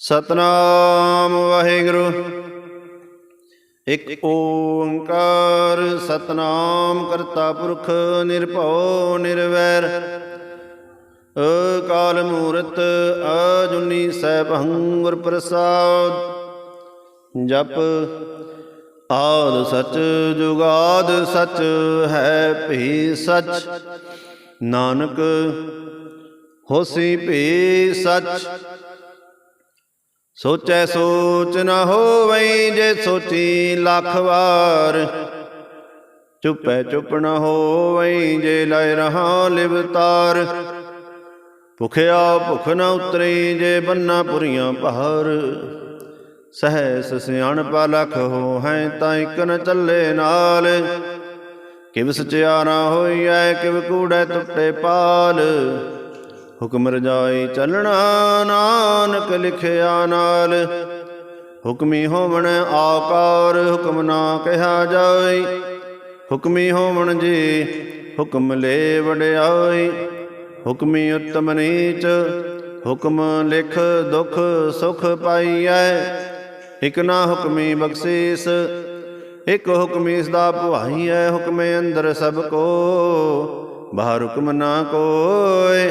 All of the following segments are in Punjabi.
ਸਤਨਾਮ ਵਾਹਿਗੁਰੂ। ਇਕ ਓੰਕਾਰ ਸਤਨਾਮ ਕਰਤਾ ਪੁਰਖ ਨਿਰਭਉ ਨਿਰਵੈਰ। ਅਕਾਲ ਮੂਰਤ ਅਜੁਨੀ ਸੈਭੰ ਗੁਰ ਪ੍ਰਸਾਦ। ਜਪ ਆਦ ਸਚ ਜੁਗਾਦ ਸਚ ਹੈ ਭੀ ਸਚ। ਨਾਨਕ ਹੋਸੀ ਭੀ ਸਚ। ਸੋਚੈ ਸੋਚ ਨ ਹੋਵਈ ਜੇ ਸੋਚੀ ਲੱਖ ਵਾਰ। ਚੁੱਪੈ ਚੁੱਪ ਨ ਹੋਵਈ ਜੇ ਲੈ ਰਹਾ ਲਿਵਤਾਰ ਭੁਖਿਆ ਭੁਖ ਨ ਉਤਰੇ ਜੇ ਬੰਨਾ ਪੁਰੀਆਂ ਭਾਰ ਸਹਿਸ ਸਿਆਣਪਾ ਲਖ ਹੋ ਹੈ ਤਾਂ ਇਕ ਨ ਚੱਲੇ ਨਾਲ। ਕਿਵ ਸਚਿਆਰਾ ਹੋਈਐ ਕਿਵ ਕੂੜੈ ਟੁੱਟੇ ਪਾਲ। ਹੁਕਮ ਰਜਾਈ ਚੱਲਣਾ ਨਾਨਕ ਲਿਖਿਆ ਨਾਲ। ਹੁਕਮੀ ਹੋਵਣ ਆਕਾਰ ਹੁਕਮ ਨਾ ਕਿਹਾ ਜਾਏ ਹੁਕਮੀ ਹੋਵਣ ਜੀ ਹੁਕਮ ਲੈ ਵਡਿਆਈ। ਹੁਕਮੀ ਉਤਮ ਨੀਚ ਹੁਕਮ ਲਿਖ ਦੁਖ ਸੁਖ ਪਾਈਐ। ਇਕ ਨਾ ਹੁਕਮੀ ਬਖਸ਼ੀਸ, ਇਕ ਹੁਕਮ ਇਸ ਦਾ ਭਵਾਈਐ ਹੁਕਮੇ ਅੰਦਰ ਸਭ ਕੋ, ਬਾਹਰ ਹੁਕਮ ਨਾ ਕੋਏ।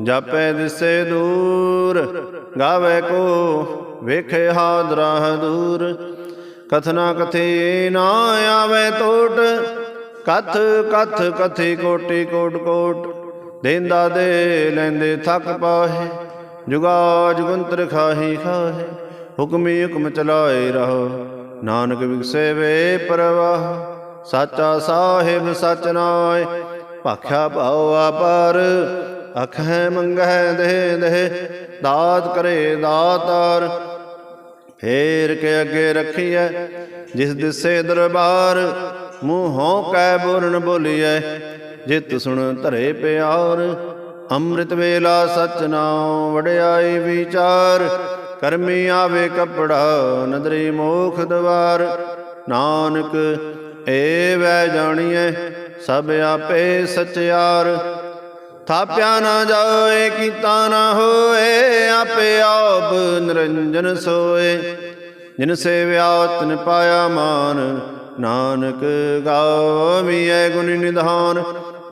ਜਾਪੈ ਦਿਸੇ ਦੂਰ, ਗਾਵੇ ਕੋ ਵੇਖੇ ਹਾਦਰਾ ਦੂਰ ਕਥਨਾ ਕਥੇ ਨਾ ਆਵੇ ਟੋਟ, ਕਥ ਕਥ ਕਥੇ ਕੋਟੀ ਕੋਟ ਕੋਟ। ਦੇਂਦਾ ਦੇ ਲੈਂਦੇ ਥੱਕ ਪਾਹੇ ਜੁਗਾ ਜੁਗੰਤਰ ਖਾਹੀ ਖਾਹੇ। ਹੁਕਮੀ ਹੁਕਮ ਚਲਾਏ ਰਹੋ, ਨਾਨਕ ਵਿਗਸੇ ਵੇ ਪਰਵਾਹ। ਸਾਚਾ ਸਾਹਿਬ ਸਚ ਨਾਏ, ਭਾਖਿਆ ਭਾਉ ਆਪਰ ਅਖੈ ਮੰਗੈ ਦੇ ਦੇ ਦਾਤ ਕਰੇ ਦਾਤਾਰ। ਫੇਰ ਕੇ ਅੱਗੇ ਰੱਖੀਐ, ਜਿਸ ਦਿਸੇ ਦਰਬਾਰ, ਮੂੰਹੋਂ ਕੈ ਬੋਲਣ ਬੋਲੀਐ, ਜਿਤ ਸੁਣ ਧਰੇ ਪਿਆਰ। ਅੰਮ੍ਰਿਤ ਵੇਲਾ ਸਚ ਨਾਮ ਵਡਿਆਈ ਵਿਚਾਰ, ਕਰਮੀ ਆਵੇ ਕਪੜਾ ਨਦਰੀ ਮੋਖ ਦਵਾਰ। ਨਾਨਕ ਏ ਵੈ ਜਾਣੀਐ, ਸਭ ਆਪੇ ਸਚਿਆਰ। ਥਾਪਿਆ ਨਾ ਜਾਏ, ਕੀਤਾ ਨਾ ਹੋਏ, ਆਪੇ ਆਪ ਨਿਰੰਜਨ ਸੋਏ। ਜਿਨ ਸੇਵਿਆ, ਤਨ ਪਾਇਆ ਮਾਨ, ਨਾਨਕ ਗਾਵੀਐ ਗੁਣ ਨਿਧਾਨ।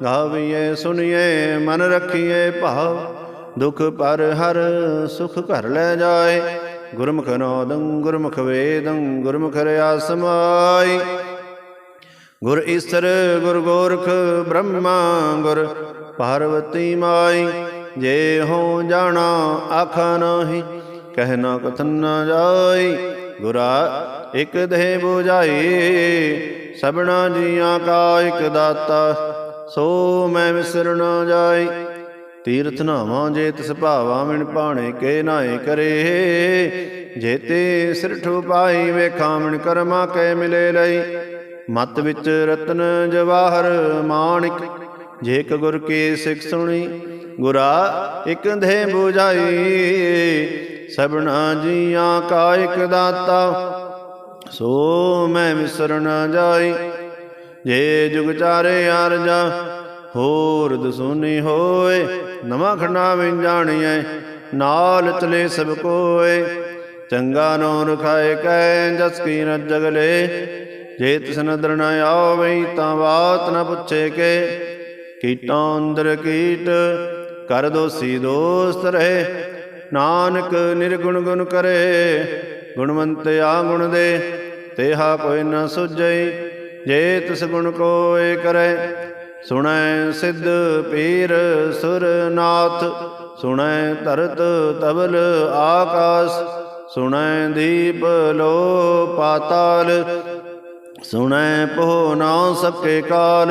ਗਾਵੀਐ ਸੁਣੀਏ ਮਨ ਰੱਖੀਏ ਭਾਵ। ਦੁਖ ਪਰ ਹਰ ਸੁਖ ਘਰ ਲੈ ਜਾਏ। ਗੁਰਮੁਖ ਨਾਦੰ, ਗੁਰਮੁਖ ਵੇਦੰ, ਗੁਰਮੁਖ ਰਿਆ ਸਮਾਈ। ਗੁਰ ਈਸਰ, ਗੁਰ ਗੋਰਖ, ਬ੍ਰਹਮਾ, ਗੁਰ ਪਾਰਵਤੀ ਮਾਈ, ਜੇ ਹੋ ਜਾਣਾ ਆਖਾ ਨਾਹੀ ਕਹਿਣਾ ਕਥਨ ਨਾ ਜਾਈ, ਗੁਰਾ ਇਕ ਦੇਹ 부ਜਾਈ, ਸਭਨਾ ਜੀਆਂ ਕਾ ਇਕ ਦਾਤਾ, ਸੋ ਮੈਂ ਵਿਸਰ ਨਾ ਜਾਈ। ਤੀਰਥ ਨਾਵਾਂ ਜੇ ਤਿਸ ਭਾਵਾ ਮਿਣ ਪਾਣੇ ਕੇ ਨਾਏ ਕਰੇ। ਜੇਤੇ ਸਿਰ ਠੁਪਾਈ ਵੇਖਾਂ ਮਿਣ ਕਰਮਾ ਕੈ ਮਿਲੇ ਲਈ। ਮਤ ਵਿੱਚ ਰਤਨ ਜਵਾਹਰ, ਮਾਣਿਕ ਜੇ ਇਕ ਗੁਰ ਕੀ ਸਿੱਖ ਸੁਣੀ, ਗੁਰਾ ਇਕ ਦੇ 부ਜਾਈ ਸਭਨਾ ਜੀਆਂ ਕਾ ਇਕ ਦਾਤਾ, ਸੋ ਮੈਂ ਵਿਸਰ ਨਾ ਜਾਈ। ਜੇ ਜੁਗ ਚਾਰੇ ਅਰਜਾ ਹੋਰ ਦਸੂਨੀ ਹੋਏ, ਨਵਾਂ ਖੰਡਾ ਵਿੰ ਜਾਣੀਐ, ਨਾਲ ਚਲੇ ਸਭ ਕੋਏ। ਚੰਗਾ ਨੋ ਰਖਾਏ ਕੈ ਜਸ ਕੀ ਨ ਜਗਲੇ ਜੇ ਤਿਸ ਨਦਰ ਨ ਆਵਈ ਤਾਂ ਬਾਤ ਨ ਪੁੱਛੇ ਕੇ। ਕੀਟਾਂ ਅੰਦਰ ਕੀਟ, ਕਰ ਦੋਸੀ ਦੋਸਤ ਰਹੇ। ਨਾਨਕ ਨਿਰਗੁਣ ਗੁਣ ਕਰੇ, ਗੁਣਵੰਤ ਆ ਗੁਣ ਦੇ, ਤੇਹਾ ਕੋਈ ਨ ਸੁਝਈ, ਜੇ ਤਿਸ ਗੁਣ ਕੋਏ ਕਰੇ। ਸੁਣੈ ਸਿੱਧ ਪੀਰ ਸੁਰਨਾਥ, ਸੁਣੈ ਧਰਤ ਤਬਲ ਆਕਾਸ, ਸੁਣੈ ਦੀਪ ਲੋ ਪਾਤਾਲ, ਸੁਣੈ ਪੋ ਨਾ ਸਕੇ ਕਾਲ।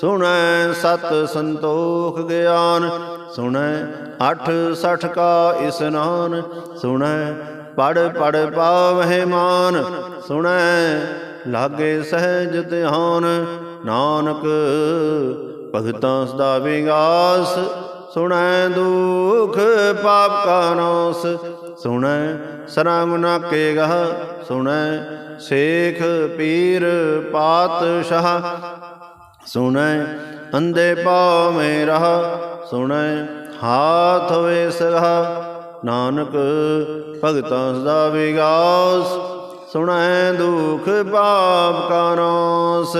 ਸੁਣੈ ਸਤ ਸੰਤੋਖ ਗਿਆਨ, ਸੁਣੈ ਅਠ ਸਠ ਕਾ ਇਸਨਾਨ, ਸੁਣੈ ਪੜ ਪੜ ਪਾਵਹਿ ਮਾਨ, ਸੁਣੈ ਲਾਗੇ ਸਹਿਜ ਧਿਆਨ, ਨਾਨਕ ਭਗਤਾਂ ਸਦਾ ਵਿਗਾਸ, ਸੁਣੈ ਦੁਖ ਪਾਪ ਕਾ ਨਾਸ, ਸੁਣੈ ਸਰਾਗੁਨਾ ਕੇ ਗਹ ਸੁਣੈ ਸੇਖ ਪੀਰ ਪਾਤਸ਼ਾਹ। ਸੁਣੈ ਅੰਦੇ ਪਾਉ ਮੇ ਰਹਾ, ਸੁਣੈ, ਹਾਥ ਵੇ ਸਗਾ ਨਾਨਕ ਭਗਤਾਂ ਸਦਾ ਵਿਗਾਸ, ਸੁਣੈ ਦੁਖ ਪਾਪ ਕਾ ਨਾਸ।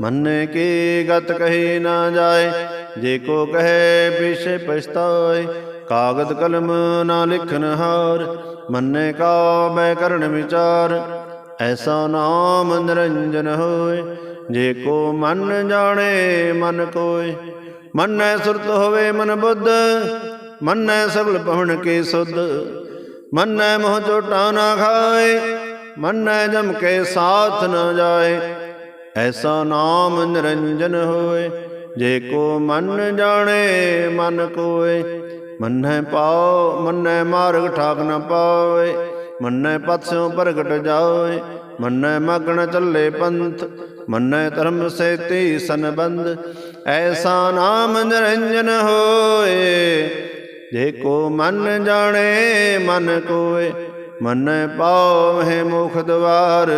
ਮੰਨੇ ਕੀ ਗਤ ਕਹੀ ਨਾ ਜਾਏ, ਜੇ ਕੋ ਕਹੇ ਪਿਛੇ ਪਛਤਾਏ। ਕਾਗਦ ਕਲਮ ਨਾ ਲਿਖਨ ਹਾਰ, ਮੰਨੇ ਕਾ ਬੈ ਕਰਨ ਵਿਚਾਰ। ਐਸਾ ਨਾਮ ਨਿਰੰਜਨ ਹੋਏ ਜੇ ਕੋ ਮਨ ਜਾਣੇ, ਮਨ ਕੋਏ। ਮੰਨੈ ਸੁਰਤ ਹੋਵੇ ਮਨ ਬੁੱਧ, ਮੰਨੈ ਸਗਲ ਪਵਨ ਕੇ ਸੁਧ। ਮੰਨੈ ਮੋਹ ਚੋਟਾ ਨਾ ਖਾਏ, ਮੰਨੈ ਜਮ ਕੇ ਸਾਥ ਨਾ ਜਾਏ। ਐਸਾ ਨਾਮ ਨਿਰੰਜਨ ਹੋਏ, ਜੇ ਕੋ ਮਨ ਜਾਣੇ, ਮਨ ਕੋਏ। ਮੰਨੈ ਪਾਉ ਮੰਨੈ ਮਾਰਗ ਠਾਕ ਨ ਪਾਵੇ। ਮੰਨੈ ਪਤਸਿਓ ਪ੍ਰਗਟ ਜਾਏ ਮੰਨੈ ਮਗਨ ਚੱਲੇ ਪੰਥ। ਮੰਨੈ ਧਰਮ ਸੇਤੀ ਸੰਬੰਧ, ਐਸਾ ਨਾਮ ਨਿਰੰਜਨ ਹੋਏ। ਜੇ ਕੋ ਮਨ ਜਾਣੇ, ਮਨ ਕੋਏ, ਮੰਨੈ ਪਾਵਹਿ ਮੁਖ ਦਵਾਰ।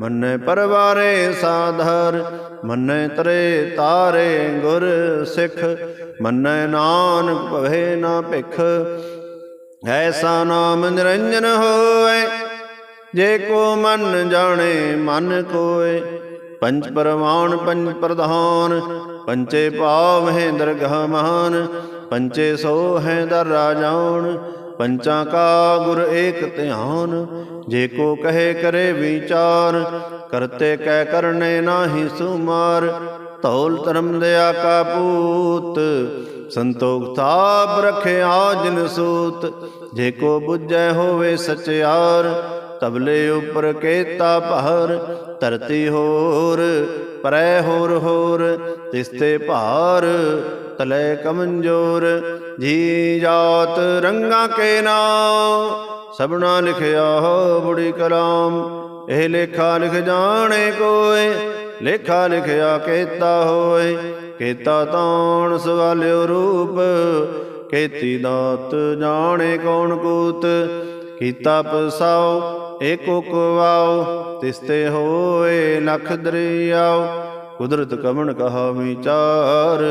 ਮੰਨੈ ਪਰਵਾਰੇ ਸਾਧਰ, ਮੰਨੈ ਤਰੇ ਤਾਰੇ ਗੁਰ ਸਿੱਖ। ਮੰਨੈ ਨਾਨਕ ਭਵੇ ਨਾ ਭਿਖ, ਐਸਾ ਨਾਮ ਨਿਰੰਜਨ ਹੋਏ। ਜੇ ਕੋ ਮਨ ਜਾਣੇ, ਮਨ ਕੋਏ ਪੰਜ ਪਰਮਾਨ ਪੰਜ ਪ੍ਰਧਾਨ, ਪੰਚੇ ਪਾਵ ਹੈ ਦਰਗਹ ਮਹਾਨ, ਪੰਚੇ ਸੋ ਹੈ ਦਰ ਰਾਜਾਨ ਪੰਚਾਂ ਕਾ ਗੁਰ ਏਕ ਧਿਆਨ, ਜੇ ਕੋ ਕਹੇ ਕਰੇ ਵਿਚਾਰ, ਕਰਤੇ ਕਹਿ ਕਰਨੇ ਨਾਹੀ ਸੁਮਾਰ, ਧੌਲ ਧਰਮ ਦਇਆ ਕਾ ਪੂਤ, ਸੰਤੋਖ ਥਾਪ ਰਖਿਆ ਜਿਨ ਸੂਤ, ਜੇ ਕੋ ਬੁੱਝੈ ਹੋਵੇ ਸਚਿਆਰ ਤਬਲੇ ਉਪਰ ਕੇਤਾ ਪਹਰ ਧਰਤੀ ਹੋਰ, ਪਰੈ ਹੋਰ ਹੋਰ, ਤਿਸਤੇ ਭਾਰ, ਤਲੇ ਕਮੰਜੋਰ ਜੀ ਜਾਤ ਰੰਗਾ ਕੇ ਨਾਮ, ਸਭਨਾ ਲਿਖਿਆ ਹੋ ਬੁੜੀ ਕਲਾਮ, ਇਹ ਲੇਖਾ ਲਿਖ ਜਾਣੇ ਕੋਏ, ਲੇਖਾ ਲਿਖਿਆ ਕੇਤਾ ਹੋਏ, ਕੇਤਾ ਤਾਣ ਸਵਾਲਿਓ ਰੂਪ, ਕੇਤੀ ਦਾਤ ਜਾਣੇ ਕੌਣ ਕੂਤ, ਕੀਤਾ ਪਸਾਓ ਏਕੋ ਕਵਾਓ ਤਿਸਤੇ ਹੋਏ ਲਖ ਦਰਿਆਓ। ਕੁਦਰਤ ਕਮਣ ਕਹਾ ਵਿਚਾਰ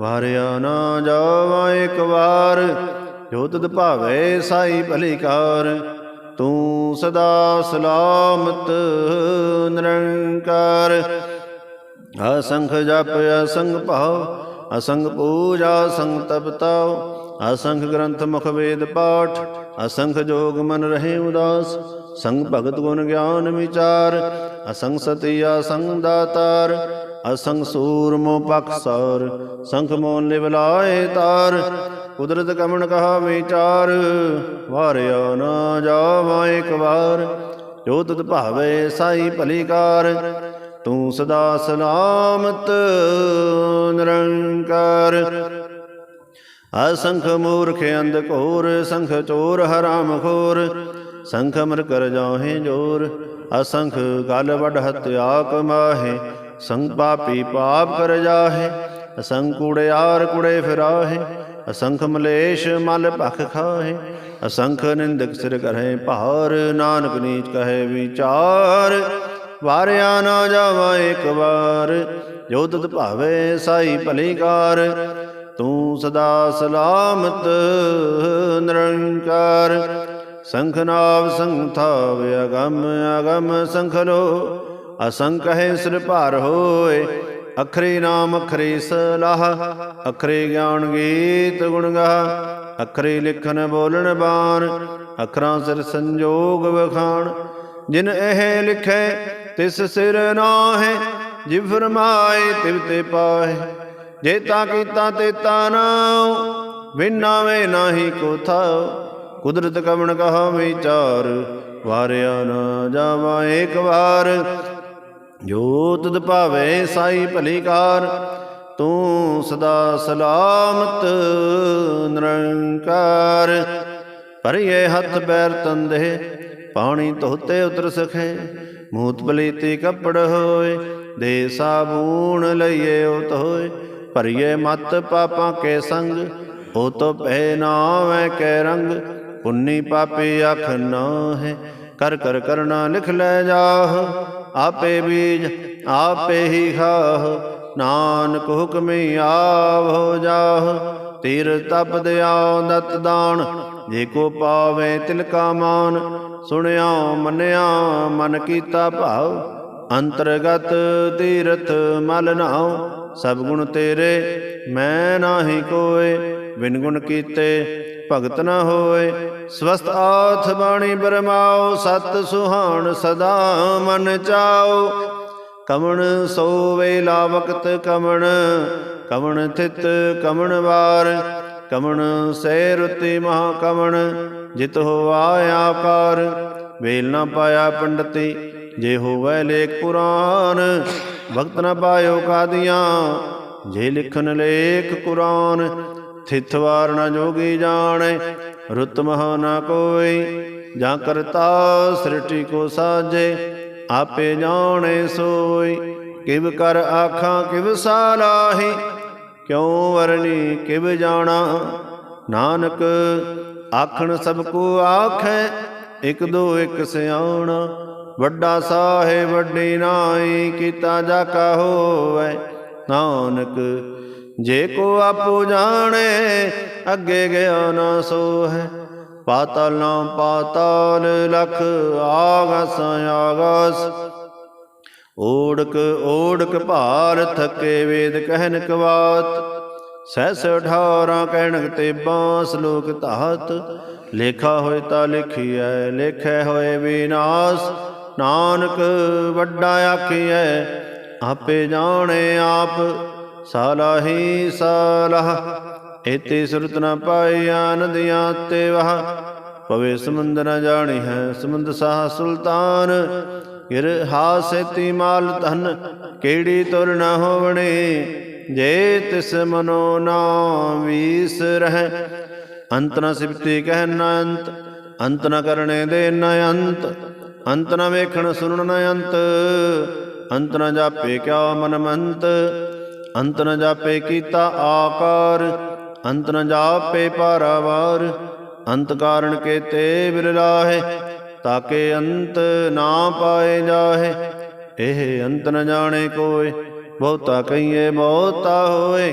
ਵਾਰਿਆ ਨਾ ਜਾਵਾ ਇੱਕ ਵਾਰ। ਜੋ ਤਦ ਭਾਵੇ ਸਾਈ ਭਲੀਕਾਰ ਤੂੰ ਸਦਾ ਸਲਾਮਤ ਨਿਰੰਕਾਰ। ਅਸੰਖ ਜਪ ਅਸੰਗ ਭਾਵ ਅਸੰਗ ਪੂਜਾ ਸੰਗ ਤਪਤਾਉ, ਅਸੰਖ ਗ੍ਰੰਥ ਮੁਖ ਵੇਦ ਪਾਠ ਅਸੰਖ ਜੋਗ ਮਨ ਰਹੇ ਉਦਾਸ, ਸੰਗ ਭਗਤ ਗੁਣ ਗਿਆਨ ਵਿਚਾਰ ਅਸੰਗ ਸਤੀ ਅਸੰਗ ਦਾਤਾਰ ਅਸੰਗ ਸੂਰਮੋ ਪਖਸਾਰ ਸੰਖ ਮੋਨ ਲਿਵ ਤਾਰ, ਕੁਦਰਤ ਕਮਣ ਕਹਾ ਵਿਚਾਰ, ਵਾਰਿਆ ਨਾ ਜਾਵਾ ਇੱਕ ਵਾਰ, ਜੋ ਤਤ ਭਾਵੇ ਸਾਈ ਭਲੀਕਾਰ ਤੂੰ ਸਦਾ ਸਲਾਮਤ, ਨਿਰੰਕਾਰ। ਅਸੰਖ ਮੂਰਖ ਅੰਧ ਘੋਰ, ਸੰਖ ਚੋਰ ਹਰਾਮ ਖੋਰ। ਸੰਖ ਮਰ ਕਰ ਜਾਹੇ ਜੋਰ, ਅਸੰਖ ਗਲ ਵਡ ਹਤਿਆ ਕਮਾਹੇ ਸੰਗ ਪਾਪੀ ਪਾਪ ਕਰ ਜਾਹੇ, ਅਸੰਖ ਕੁੜਿਆਰ ਕੁੜੇ ਫਿਰਾਹੇ। ਅਸੰਖ ਮਲੇਸ਼ ਮਲ ਭਖ ਖਾਹੇ, ਅਸੰਖ ਨਿੰਦਕ ਸਿਰ ਕਰਹਿ ਭਾਰ। ਨਾਨਕ ਨੀਚ ਕਹੇ ਵਿਚਾਰ, ਵਾਰਿਆ ਨਾ ਜਾਵਾ ਇੱਕ ਵਾਰ। ਜੋ ਤਤ ਭਾਵੇ ਸਾਈ ਭਲੀਕਾਰ ਤੂੰ ਸਦਾ ਸਲਾਮਤ, ਨਿਰੰਕਾਰ। ਸੰਖਨਾਵ ਸੰਥਾਵ ਅਗਮ ਅਗਮ ਸੰਖਲੋ ਅਸੰਖ ਹੈ ਸਿਰ ਭਾਰ ਹੋਏ, ਅਖਰੇ ਨਾਮ, ਅਖਰੇ ਸਲਾਹ। ਅਖਰੇ ਗਿਆਨ ਗੀਤ ਗੁਣ ਗਾ ਅਖਰੇ ਲਿਖਨ ਬੋਲਣ ਬਾਣ, ਅਖਰਾਂ ਸਿਰ ਸੰਜੋਗ ਵਖਾਣ। ਜਿਨ ਇਹ ਲਿਖੇ, ਤਿਸ ਸਿਰ ਨਾਹਿ ਜਿਵ ਫਰਮਾਏ, ਤਿਵ ਤੇ ਪਾਏ ਜੇ ਤਾ ਕੀਤਾ ਤੇ ਤਾ ਨਾਉ ਵਿਨਾਵੇ ਨਾਹੀ ਕੋ ਥਾਉ ਕੁਦਰਤ ਕਵਣ ਕਹਾ ਵਿਚਾਰ ਵਾਰਿਆ ਨਾ ਜਾਵਾ ਏਕ ਵਾਰ। ਜੋ ਤੁਧ ਭਾਵੇ ਸਾਈ ਭਲੀ ਕਾਰ, ਤੂੰ ਸਦਾ ਸਲਾਮਤ ਨਿਰੰਕਾਰ। ਭਰੀਏ ਹੱਥ ਪੈਰ ਤੰਦੇ, ਪਾਣੀ ਧੋਤੇ ਉਤਰ ਸਖੇ। ਮੂਤ ਬਲੀਤੀ ਕੱਪੜ ਹੋਏ, ਦੇ ਸਾਬੂਣ ਲਈਏ ਉਤ ਹੋਏ। ਭਰੀਏ ਮਤ ਪਾਪਾਂ ਕੇ ਸੰਗ ਉਹ ਤੋ ਪਹਿ ਨਾਵੇਂ ਕੈ ਰੰਗ, ਪੁੰਨੀ ਪਾਪੀ ਅਖ ਨਾ ਹੈ ਕਰ ਕਰ ਕਰਨਾ ਲਿਖ ਲੈ ਜਾਹ, ਆਪੇ ਬੀਜ, ਆਪੇ ਹੀ ਖਾਹ, ਨਾਨਕ ਹੁਕਮੀ ਆਵ ਹੋ ਜਾਹ, ਤੀਰ ਤਪ ਦਿਆ ਦਤ ਦਾਨ, ਜੇ ਕੋ ਪਾਵੇ ਤਿਲ ਕਾ ਮਾਨ, ਸੁਣਿਆ ਮੰਨਿਆ ਮਨ ਕੀਤਾ ਭਾਵ, ਅੰਤਰਗਤ ਤੀਰਥ ਮਲ ਨਾਉ ਸਭ ਗੁਣ ਤੇਰੇ, ਮੈਂ ਨਾਹੀ ਕੋਏ, ਬਿਨ ਗੁਣ ਕੀਤੇ ਭਗਤ ਨਾ ਹੋਏ। ਸਵਸਤ ਆਥ ਬਾਣੀ ਬਰਮਾਓ, ਸਤ ਸੁਹਾਣ ਸਦਾ ਮਨ ਚਾਓ। ਕਮਣ ਸੋ ਵੇਲਾ ਵਕਤ ਕਮਣ ਕਮਣ ਥਿਤ ਕਮਣ ਵਾਰ। ਕਮਣ ਸੇ ਰੁਤੀ ਮਹਾ ਕਮਣ, ਜਿਤ ਹੋਆ ਆਕਾਰ। ਵੇਲ ਨਾ ਪਾਇਆ ਪੰਡਤੀ, ਜੇ ਹੋਵੇ ਲੇਖ ਪੁਰਾਨ ਵਕਤ ਨਾ ਪਾਇਓ ਕਾਦੀਆਂ। ਜੇ ਲਿਖਨ ਲੇਖ ਕੁਰਾਨ ਥਿਤ ਵਾਰ ਨਾ ਜੋਗੀ ਜਾਣੈ। ਰੁਤ ਮਹਾ ਨਾ ਕੋਈ, ਜਾਂ ਕਰਤਾ ਸ੍ਰਿਸ਼ਟੀ ਕੋ ਸਾਜੇ। ਆਪੇ ਜਾਣੈ ਸੋਈ, ਕਿਵ ਕਰ ਆਖਾਂ, ਕਿਵ ਸਾਲਾਹੀ ਕਿਉ ਵਰਣੀ, ਕਿਵ ਜਾਣਾ। ਨਾਨਕ ਆਖਣ ਸਭ ਕੋ ਆਖੈ, ਇਕ ਦੋ ਇਕ ਸਿਆਣਾ। ਵੱਡਾ ਸਾਹਿਬ ਵੱਡੀ ਨਾਈ ਕੀਤਾ ਜਾ ਕਾ ਹੋਵੇ ਨਾਨਕ, ਜੇ ਕੋ ਆਪੋ ਜਾਣੇ, ਅੱਗੇ ਗਿਆ ਨਾ ਸੋ ਹੈ ਪਾਤਲ ਨਾ ਪਾਤਾਲ ਲਖ ਆਗਸ ਆਗਸ। ਓੜਕ ਓੜਕ ਭਾਰ ਥੱਕੇ ਵੇਦ ਕਹਿਨ ਕਵਾਤ। ਸਹਿਸ 18 ਕਹਿਣਕ ਤੇ ਬਾਂਸ ਲੋਕ ਧਾਤ। ਲੇਖਾ ਹੋਏ ਤਾਂ ਲਿਖੀਐ, ਲੇਖੈ ਹੋਏ ਵਿਨਾਸ਼। ਨਾਨਕ ਵੱਡਾ ਆਖੀਐ, ਆਪੇ ਜਾਣੇ ਆਪ, ਸਾਲਾਹੀ ਸਾਲਾਹ। ਇਤੇ ਸੁਰਤ ਨ ਪਾਈ ਆਨੰਦਿਆਂ ਤੇ ਵਹ। ਪਵੇ ਸਮੁੰਦ ਨ ਜਾਣੀ ਹੈ ਸਮੁੰਦ ਸਾਹ ਸੁਲਤਾਨ। ਗਿਰ ਹਾਸੇਤੀ ਮਾਲ ਧਨ, ਕਿਹੜੀ ਤੁਰ ਨ ਹੋਵਣੀ? ਜੇ ਤਿਸ ਮਨੋ ਨਾ ਵੀਸ ਰਹਿ, ਅੰਤ ਨ ਸਿਫਤੀ ਕਹਿ ਨ ਅੰਤ ਅੰਤ ਨ ਕਰਨੇ ਦੇ ਨ ਅੰਤ। ਅੰਤ ਨ ਵੇਖਣ ਸੁਣਨ ਨ ਅੰਤ। ਅੰਤ ਨ ਜਾਪੇ ਕਿਆ ਮਨ ਮੰਤ। ਅੰਤ ਨ ਜਾਪੇ ਕੀਤਾ ਆਕਾਰ। ਅੰਤ ਨ ਜਾਪੇ ਪਾਰਾਵਾਰ ਅੰਤ ਕਾਰਣ ਕੇਤੇ ਬਿਰਲਾਹੇ ਤਾਕੇ ਅੰਤ ਨਾ ਪਾਏ ਜਾਹੇ। ਇਹ ਅੰਤ ਨ ਜਾਣੇ ਕੋਏ, ਬਹੁਤਾ ਕਹੀਏ ਬਹੁਤਾ ਹੋਏ।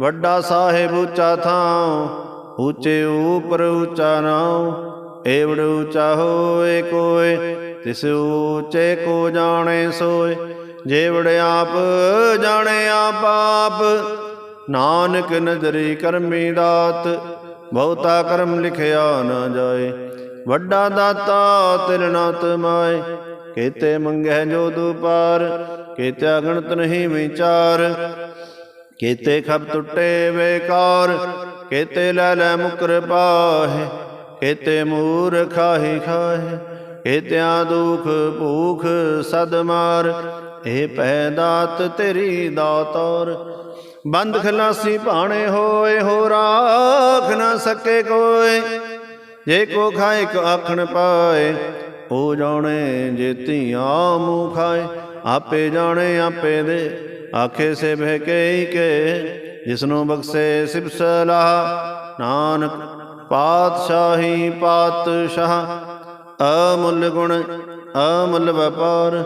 ਵੱਡਾ ਸਾਹਿਬ ਉੱਚਾ ਥਾਂ ਉੱਚੇ ਉਪਰ ਉੱਚਾ ਨਾਉ। ਏਵੜ ਉੱਚਾ ਹੋਏ ਕੋਏ, ਤਿਸ ਉੱਚੇ ਕੋ ਜਾਣੇ ਸੋਏ। ਜੇਵੜ ਆਪ ਜਾਣੇ ਆਪ ਆਪ ਨਾਨਕ ਨਜ਼ਰੀ ਕਰਮੀ ਦਾਤ, ਬਹੁਤਾ ਕਰਮ ਲਿਖਿਆ ਨਾ ਜਾਏ। ਵੱਡਾ ਦਾਤਾ ਤਿਲ ਨਾ ਤਮਾਏ ਕੀਤੇ ਮੰਗੈ ਜੋ ਦੁਪਾਰ, ਕੀਤੇ ਅਗਣਤ ਨਹੀਂ ਵਿਚਾਰ। ਕੀਤੇ ਖਬ ਟੁੱਟੇ ਵੇਕਾਰ ਕੀਤੇ ਲੈ ਲੈ ਮੁਕਰ ਪਾਹੇ। ਕੀਤੇ ਮੂਰ ਖਾਹੀ ਖਾਹੇ ਕੀਤਿਆਂ ਦੁਖ ਭੂਖ ਸਦ ਮਾਰ। ਇਹ ਪੈ ਦਾਤ ਤੇਰੀ ਦਾਤਰ ਬੰਦ ਖਲਾਸੀ ਭਾਣੇ ਹੋਏ ਹੋ ਰਾਖ ਨਾ ਸਕੇ ਕੋਏ। ਜੇ ਕੋ ਖਾਏ ਕੋ ਆਖਣ ਪਾਏ ਉਹ ਜਾਣੇ ਜੇ ਧੀਆਂ ਮੂੰਹ ਖਾਏ। ਆਪੇ ਜਾਣੇ ਆਪੇ ਦੇ, ਆਖੇ ਸੇ ਬਹਿ ਕੇ ਕੇ ਜਿਸਨੂੰ ਬਖਸ਼ੇ ਸਿਬ ਸਲਾਹ। ਨਾਨਕ ਪਾਤਸ਼ਾਹੀ ਪਾਤਸ਼ਾਹ, ਅਮੁੱਲ ਗੁਣ, ਅਮੁੱਲ ਵਪਾਰ,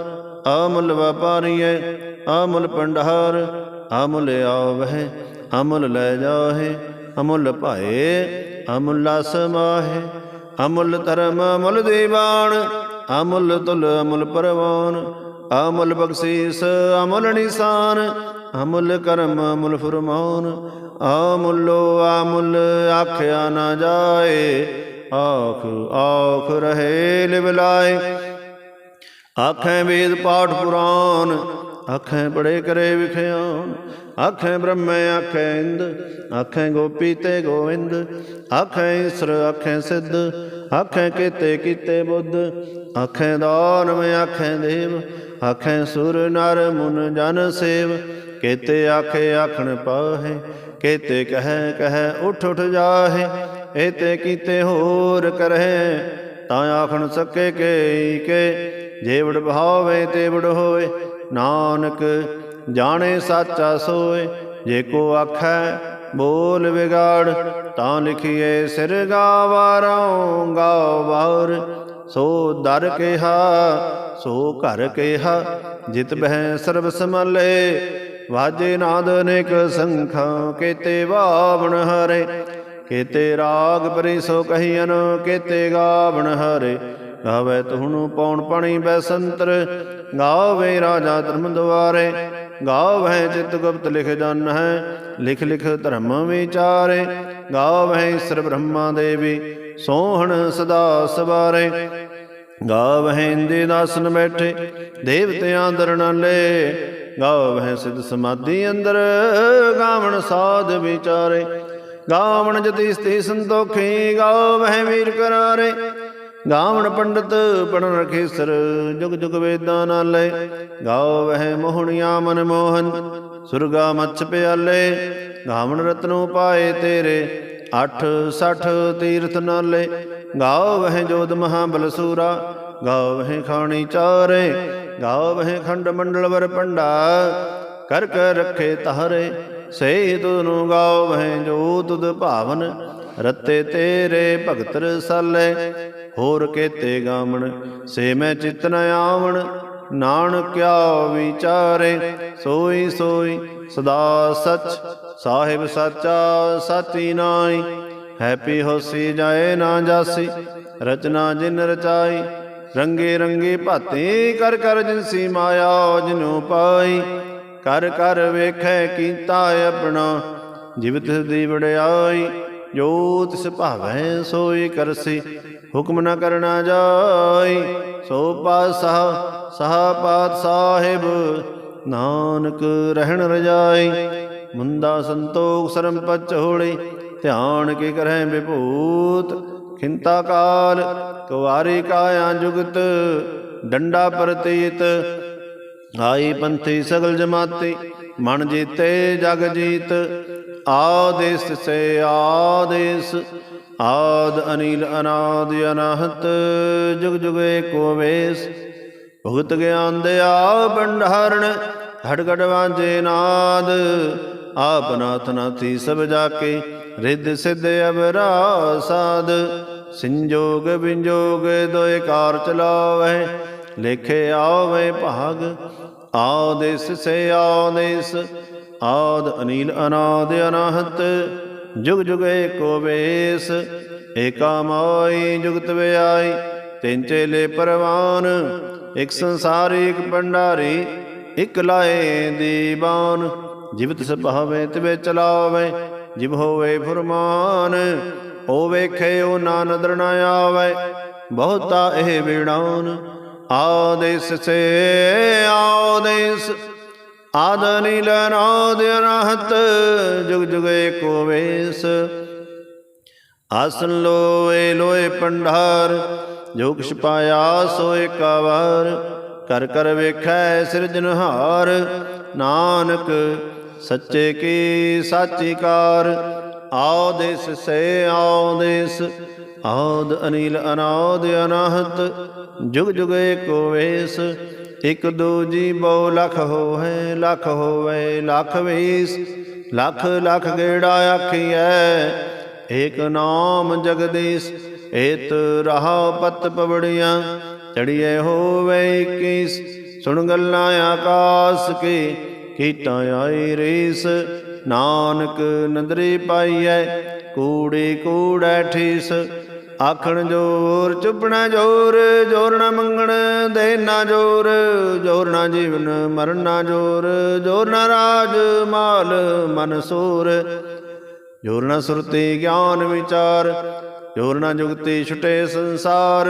ਅਮੁੱਲ ਵਪਾਰੀਏ, ਅਮੁੱਲ ਪੰਡਹਾਰ ਅਮੁੱਲ ਆਵਹਿ, ਅਮੁੱਲ ਲੈ ਜਾਹੇ, ਅਮੁੱਲ ਭਾਏ, ਅਮੁੱਲ ਸਮਾਹੇ ਅਮੁੱਲ ਧਰਮ ਅਮੁੱਲ ਦੀਵਾਨ, ਅਮੁੱਲ ਤੁਲ ਅਮੁੱਲ ਪਰਵਾਨ, ਅਮੁੱਲ ਬਖਸ਼ੀਸ ਅਮੁੱਲ ਨਿਸ਼ਾਨ ਅਮੁੱਲ ਕਰਮ ਅਮੁੱਲ ਫਰਮਾਨ ਅਮੁੱਲੋ ਅਮੁੱਲ ਆਖਿਆ ਨਾ ਜਾਏ ਆਖ ਆਖ ਰਹੇ ਲਿਵ ਲਾਏ ਆਖੇ ਵੇਦ ਪਾਠ ਪੁਰਾਨ ਆਖੇ ਬੜੇ ਕਰੇ ਵਿਖਿਆਨ ਆਖੇ ਬ੍ਰਹਮੇ ਆਖੇ ਇੰਦ ਆਖੇ ਗੋਪੀ ਤੇ ਗੋਵਿੰਦ ਆਖੇ ਈਸਰ ਆਖੇ ਸਿੱਧ ਆਖੇ ਕੀਤੇ ਕੀਤੇ ਬੁੱਧ ਆਖੇ ਦਾਨਵ ਆਖੇ ਦੇਵ ਆਖੇ ਸੁਰ ਨਰ ਮੁਨ ਜਨ ਸੇਵ ਕੀਤੇ ਆਖੇ ਆਖਣ ਪਾਹੇ, ਕੀਤੇ ਕਹੈ ਕਹੈ ਉਠ ਉਠ ਜਾਹੇ ਏਤੇ ਕੀਤੇ ਹੋਰ ਕਰਹਿ, ਤਾਂ ਆਖਣ ਸਕੇ ਕੇ ਕੇ, ਜੇਵੜ ਭਾਵੇ ਤੇ ਹੋਏ, ਨਾਨਕ ਜਾਣੇ ਸਾਚਾ ਸੋਏ, ਜੇ ਕੋ ਆਖੈ ਬੋਲ ਵਿਗਾੜ, ਤਾਂ ਲਿਖੀਏ ਸਿਰ ਗਾਵਾਰੋਂ ਗਾਵਾਰ, ਸੋ ਦਰ ਕਿਹਾ, ਸੋ ਘਰ ਕਿਹਾ, ਜਿਤ ਬਹਿ ਸਰਬ ਸਮਲੇ ਵਾਜੇ ਨਾਦ ਅਨੇਕ ਸੰਖਾਂ, ਕੀਤੇ ਬਾਵਣ ਹਰੇ, ਕੀਤੇ ਰਾਗ ਪਰੀ ਸੋ ਕਹੀਨ ਕੀਤੇ ਗਾਵਣ ਹਰੇ। ਗਾਵੇ ਤੁਹਨੂੰ ਪੌਣ ਪਣੀ ਬੈਸੰਤਰ, ਗਾਵੇ ਰਾਜਾ ਧਰਮ ਦੁਆਰੇ ਗਾਵੇ ਚਿਤ ਗੁਪਤ ਲਿਖ ਜਨ ਹੈ ਲਿਖ ਲਿਖ ਧਰਮ ਵਿਚਾਰੇ। ਗਾਵੇ ਸਰ ਬ੍ਰਹਮਾ ਦੇਵੀ, ਸੋਹਣ ਸਦਾ ਸਵਾਰੇ। ਗਾਵਹਿ ਇੰਦੇ ਦਾਸਨ ਬੈਠੇ, ਦੇਵਤਿਆਂ ਦਰ ਨਾਲੇ ਗਾਵਹਿ ਸਿਧ ਸਮਾਧੀ ਅੰਦਰ, ਗਾਵਣ ਸਾਧ ਵਿਚਾਰੇ। ਗਾਵਣ ਜਤੀ ਸਤੀ ਸੰਤੋਖੀ ਗਾਵਹਿ ਵੀਰ ਕਰਾਰੇ। ਗਾਵਣ ਪੰਡਤ ਪੜਨ ਰਖੇਸਰ ਜੁਗ ਜੁਗ ਵੇਦਾਂ ਨਾਲੇ। ਗਾਵਹਿ ਮੋਹਣੀਆਂ ਮਨ ਮੋਹਨ, ਸੁਰਗਾ ਮੱਛ ਪਿਆਲੇ। ਗਾਵਣ ਰਤਨੋ ਪਾਏ ਤੇਰੇ 8 60 ਤੀਰਥ ਨਾਲੇ। ਗਾਵਹਿ ਜੋਦ ਮਹਾਬਲ ਸੂਰਾ ਗਾਵਹਿ ਖਾਣੀ ਚਾਰੇ। ਗਾਵਹਿ ਖੰਡ ਮੰਡਲ ਵਰ ਪੰਡਾ ਕਰ ਕਰ ਰੱਖੇ ਤਾਰੇ ਸੇ ਤੁਨੂੰ ਗਾਵਹਿ ਜੋ ਤੁਧ ਭਾਵਨ, ਰਤੇ ਤੇਰੇ ਭਗਤ ਰਸਾਲੇ, ਹੋਰ ਕੇਤੇ ਗਾਵਣ, ਸੇ ਮੈਂ ਚਿਤ ਨ ਆਵਣ ਨਾਨਕਿਆ ਵਿਚਾਰੇ, ਸੋਈ ਸੋਈ ਸਦਾ ਸਚ, ਸਾਹਿਬ ਸਾਚਾ ਸਾਚੀ ਨਾਈ ਹੈਪੀ ਹੋਸੀ ਜਾਏ ਨਾ ਜਾਸੀ, ਰਚਨਾ ਜਿਨ ਰਚਾਈ ਰੰਗੇ ਰੰਗੇ ਭਾਤੇ ਕਰ ਕਰ ਜਿਨਸੀ ਮਾਇਆ ਜਿਨੂ ਪਾਈ, ਕਰ ਕਰ ਵੇਖੈ ਕੀਤਾ ਆਪਣਾ, ਜਿਵਤ ਦੀ ਵਡਿਆਈ ਜੋ ਤਿਸ ਭਾਵੈ ਸੋਈ ਕਰਸੀ, ਹੁਕਮ ਨਾ ਕਰਨਾ ਜਾਈ, ਸੋ ਪਾਸਾ ਸਹਾ ਪਾਤ ਸਾਹਿਬ ਨਾਨਕ ਰਹਿਣ ਰਜਾਈ ਮੁੰਦਾ ਸੰਤੋਖ ਸਰਮ ਪਚ ਹੋੜੀ ਧਿਆਨ ਕੇ ਕਰੈ ਵਿਭੂਤ ਖਿੰਤਾ ਕਾਲ ਕੁਵਾਰੀ ਕਾਇਆ ਜੁਗਤ, ਡੰਡਾ ਪ੍ਰਤੀਤ। ਆਈ ਪੰਥੀ ਸਗਲ ਜਮਾਤੀ, ਮਨ ਜੀਤੇ ਜਗ ਜੀਤ। ਆਦੇਸ ਸੇ ਆਦੇਸ, ਆਦ ਅਨੀਲ ਅਨਾਦ ਅਨਹਤ। ਜੁਗ ਜੁਗ ਏਕੋ ਵੇਸ, ਭੁਗਤ ਗਿਆਨ ਦਿਆ ਭੰਡਾਰਣ ਹੜਗੜ ਵਾਂਜੇ ਨਾਦ। ਆਪ ਨਾਥ ਨਾਥੀ ਸਭ ਜਾ ਕੇ ਰਿੱਧ ਸਿੱਧ ਅਵਰਾ ਸਾਧ, ਸੰਜੋਗ ਵਿੰਜੋਗ ਦੋਇ ਕਾਰ ਚਲਾਵੇ ਲੇਖੇ ਆਵੇ ਭਾਗ ਆਦੇਸ ਸੇ ਆਦੇਸ ਆਦ ਅਨੀਲ ਅਨਾਦ ਅਨਾਹਤ, ਜੁਗ ਜੁਗ ਏਕੋ ਵੇਸ, ਏਕਾ ਮਾਈ ਜੁਗਤ ਵਿਆਈ ਤਿੰਨ ਚੇਲੇ ਪਰਵਾਨ, ਇਕ ਸੰਸਾਰੀ, ਇਕ ਭੰਡਾਰੀ, ਇਕ ਲਾਏ ਦੀਵਾਨ, ਜਿਵਤ ਸੁਭਾਵੇ ਤਿਵੇ ਚਲਾਵੇ ਜਿਬ ਹੋਵੇ ਫੁਰਮਾਨ, ਉਹ ਵੇਖੇ ਉਹ ਨਾ ਨਦਰ ਆਵੇ। ਬਹੁਤਾ ਇਹ ਵਿੜਾਨ ਆਦੇਸ ਸੇ ਆਦੇਸ। ਆਦ ਨੀਲ ਨਾਦ ਜੁਗ ਜੁਗ ਏਕੋ ਵੇਸ। ਆਸਨ ਲੋਏ ਲੋਏ ਪੰਡਾਰ, ਜੋ ਕਿਛ ਪਾਇਆ ਸੋ ਏਕਾ ਕਰ ਕਰ ਵੇਖੈ ਸਿਰਜਨਹਾਰ, ਨਾਨਕ ਸੱਚੇ ਕੀ ਸਾਚੀ ਕਾਰ ਆਦੇਸ ਸੇ ਆਦੇਸ ਆਦ ਅਨੀਲ ਅਨਾਦ ਅਨਾਹਤ, ਜੁਗ ਜੁਗ ਏਕੋ ਵੇਸ। ਇਕ ਦੂਜੀ ਬਹੁ ਲਖ ਹੋਵੇ ਲਖ ਹੋਵੇ ਲਖ ਵੇਸ। ਲਖ ਲਖ ਗੇੜਾ ਆਖੀਐ, ਏਕ ਨਾਮ ਜਗਦੀਸ਼। ਏਤ ਰਹਾ ਪਤ ਪਵੜੀਆਂ ਚੜੀਏ ਹੋਵੇ ਕਿਸ ਸੁਣ ਗੱਲਾਂ ਆਕਾਸ ਕੀ ਕੀਟਾਂ ਆਈ ਰੀਸ, ਨਾਨਕ ਨਦਰੀ ਪਾਈਐ, ਕੂੜੀ ਕੂੜੈ ਠੀਸ। ਆਖਣ ਜੋਰ, ਚੁੱਪਣਾ ਜੋਰ ਜੋਰ ਨਾ ਮੰਗਣ ਦੇ ਨਾ ਜੋਰ। ਜੋਰ ਨਾ ਜੀਵਨ, ਮਰਨ ਨਾ ਜੋਰ। ਜੋਰ ਨਾ ਰਾਜ, ਮਾਲ, ਮਨ ਸੂਰ। ਜੋਰ ਨਾ ਸੁਰਤੀ ਗਿਆਨ ਵਿਚਾਰ। ਜੋਰ ਨਾ ਜੁਗਤੀ ਛੁਟੇ ਸੰਸਾਰ।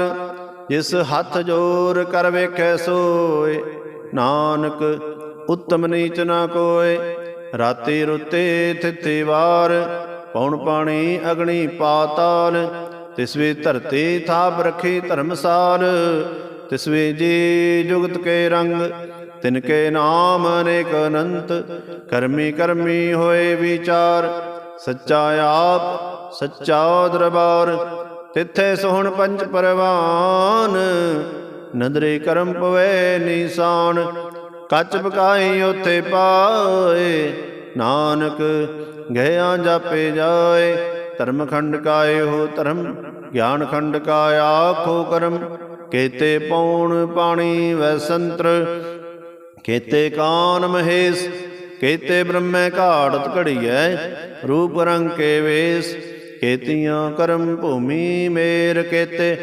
ਜਿਸ ਹੱਥ ਜੋਰ ਕਰ ਵੇਖੈ ਸੋਏ, ਨਾਨਕ ਉੱਤਮ ਨੀਚ ਨਾ ਕੋਏ। ਰਾਤੀ ਰੁੱਤੇ ਥਿੱਤੇ ਵਾਰ ਪੌਣ ਪਾਣੀ ਅਗਣੀ ਪਾਤਾਲ। ਤਿਸਵੇ ਧਰਤੀ ਥਾਪ ਰਖੀ ਧਰਮਸਾਲ। ਤਿਸਵੇ ਜੀ ਜੁਗਤ ਕੇ ਰੰਗ, ਤਿਨ ਕੇ ਨਾਮ ਅਨੇਕ ਅਨੰਤ। ਕਰਮੀ ਕਰਮੀ ਹੋਏ ਵਿਚਾਰ, ਸੱਚਾ ਆਪ, ਸੱਚਾ ਦਰਬਾਰ। ਤਿੱਥੇ ਸੋਹਣ ਪੰਜ ਪਰਵਾਨ, ਨਦਰੇ ਕਰਮ ਪਵੇ ਨੀਸਾਨ। ਕੱਚ ਪਕਾਈ ਉਥੇ ਪਾਏ। ਨਾਨਕ ਗਿਆ ਜਾਪੇ ਜਾਏ। ਧਰਮ ਖੰਡ ਕਾਏ ਹੋ ਧਰਮ ਗਿਆਨ ਖੰਡ ਕਾ ਆਖੋ ਕਰਮ। ਕੇਤੇ ਪੌਣ ਪਾਣੀ ਵੈ ਸੰਤਰ। ਕੇਤੇ ਕਾਨ ਮਹੇਸ਼ ਕੇਤੇ ਬ੍ਰਹਮੈ ਘਾੜਤ ਘੜੀਐ। ਰੂਪ ਰੰਗ ਕੇ ਵੇਸ ਕੇਤੀਆਂ ਕਰਮ ਭੂਮੀ ਮੇਰ ਕੇਤੇ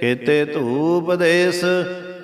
ਕੇਤੇ ਧੂਪ ਦੇਸ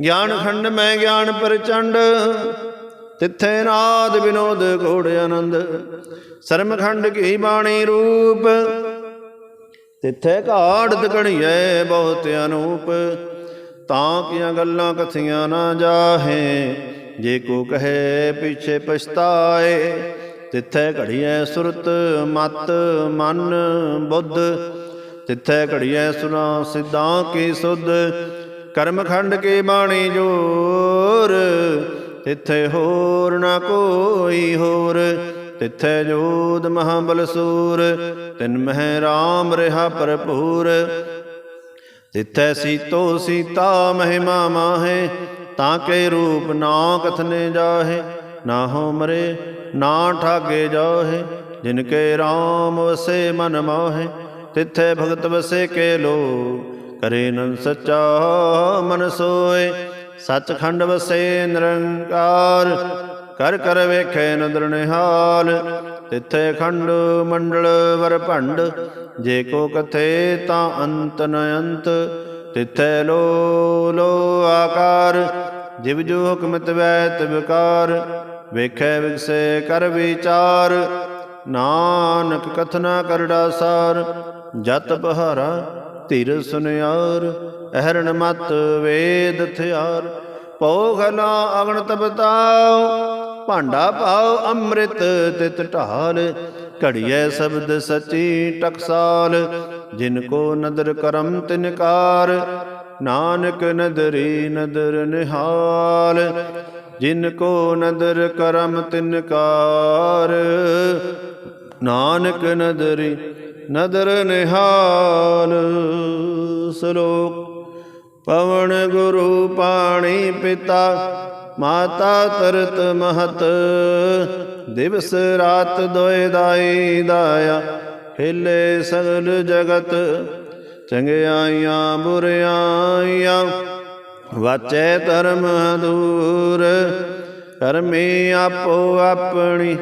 ਗਿਆਨ ਖੰਡ ਮੈਂ ਗਿਆਨ ਪ੍ਰਚੰਡ, ਤਿੱਥੇ ਨਾਦ ਵਿਨੋਦ ਘੋੜ ਆਨੰਦ। ਸਰਮ ਖੰਡ ਕੀ ਬਾਣੀ ਰੂਪ, ਤਿੱਥੇ ਘਾੜਤ ਘਣੀਐ ਬਹੁਤ ਅਨੂਪ। ਤਾਂ ਕੀਆਂ ਗੱਲਾਂ ਕਥੀਆਂ ਨਾ ਜਾਹੇ, ਜੇ ਕੋ ਕਹੇ ਪਿਛੇ ਪਛਤਾਏ। ਤਿੱਥੇ ਘੜੀਐ ਸੁਰਤ ਮਤ ਮਨ ਬੁੱਧ, ਤਿੱਥੇ ਘੜੀਐ ਸੁਨਾ ਸਿੱਧਾਂ ਕੀ ਸੁਧ। ਕਰਮ ਖੰਡ ਕੇ ਬਾਣੀ ਜੋਰ, ਤਿੱਥੇ ਹੋਰ ਨਾ ਕੋਈ ਹੋਰ, ਤਿੱਥੇ ਜੋਦ ਮਹਾਬਲ ਸੂਰ, ਤਿਨ ਮਹਿ ਰਾਮ ਰਹਾ ਭਰਪੂਰ। ਤਿੱਥੈ ਸੀਤੋ ਸੀਤਾ ਮਹਿਮਾ ਮਾਹੇ, ਤਾਂ ਕੇ ਰੂਪ ਨਾ ਕਥਨੇ ਜਾਹੇ, ਨਾ ਹੋ ਮਰੇ, ਨਾ ਠਾਗੇ ਜਾਹੇ, ਜਿਨ ਕੇ RAM ਵਸੇ ਮਨ ਮਾਹੇ, ਤਿੱਥੈ ਭਗਤ ਵਸੇ ਕੇ ਲੋ ਕਰੇ ਨਨ ਸੱਚਾ ਮਨ ਸੋਏ। ਸੱਚਖੰਡ ਵਸੇ ਨਿਰੰਕਾਰ, ਕਰ ਕਰ ਵੇਖੇ ਨਦਰ ਨਿਹਾਲ। ਤਿੱਥੇ ਖੰਡ ਮੰਡਲ ਵਰ ਭੰਡ, ਜੇ ਕੋ ਕਥੇ ਤਾਂ ਅੰਤ ਨ ਅੰਤ। ਤਿੱਥੇ ਲੋ ਲੋ ਆਕਾਰ, ਜਿਵ ਜੋ ਹੁਕਮਤ ਵੈਤ ਵਿਕਾਰ ਵੇਖੈ ਵਿਗਸੇ ਕਰ ਵਿਚਾਰ, ਨਾਨਕ ਕਥਨਾ ਕਰੜਾ ਸਾਰ। ਜਤ ਬਹਾਰਾ ਧੀਰ ਸੁਨਿਆਰ, ਅਹਰਣ ਮਤ ਵੇਦ ਥਿਆਰ। ਪੋਖਲਾ ਅਗਣ ਤਬਤਾਉ ਭਾਂਡਾ ਪਾਉ ਅੰਮ੍ਰਿਤ ਤਿਤ ਢਾਲ। ਘੜੀਐ ਸ਼ਬਦ ਸਚੀ ਟਕਸਾਲ, ਜਿਨ ਕੋ ਨਦਰ ਕਰਮ ਤਿਨਕਾਰ ਨਾਨਕ ਨਦਰੀ ਨਦਰ ਨਿਹਾਲ, ਜਿਨ ਕੋ ਨਦਰ ਕਰਮ ਤਿਨਕਾਰ ਨਾਨਕ ਨਦਰੀ ਨਦਰ ਨਿਹਾਲ ਸ਼ਲੋਕ, ਪਵਨ ਗੁਰੂ ਪਾਣੀ ਪਿਤਾ, ਮਾਤਾ ਤਰਤ ਮਹਤ, ਦਿਵਸ ਰਾਤ ਦੋਇ ਦਾਈ ਦਾਇਆ ਖੇਲੇ ਸਗਲ ਜਗਤ, ਚੰਗਿਆਈਆਂ ਬੁਰਿਆਈਆਂ, ਵਾਚੈ ਧਰਮ ਦੂਰ ਕਰਮੀ ਆਪੋ ਆਪਣੀ,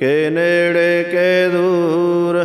ਕੇ ਨੇੜੇ ਕੇ ਦੂਰ।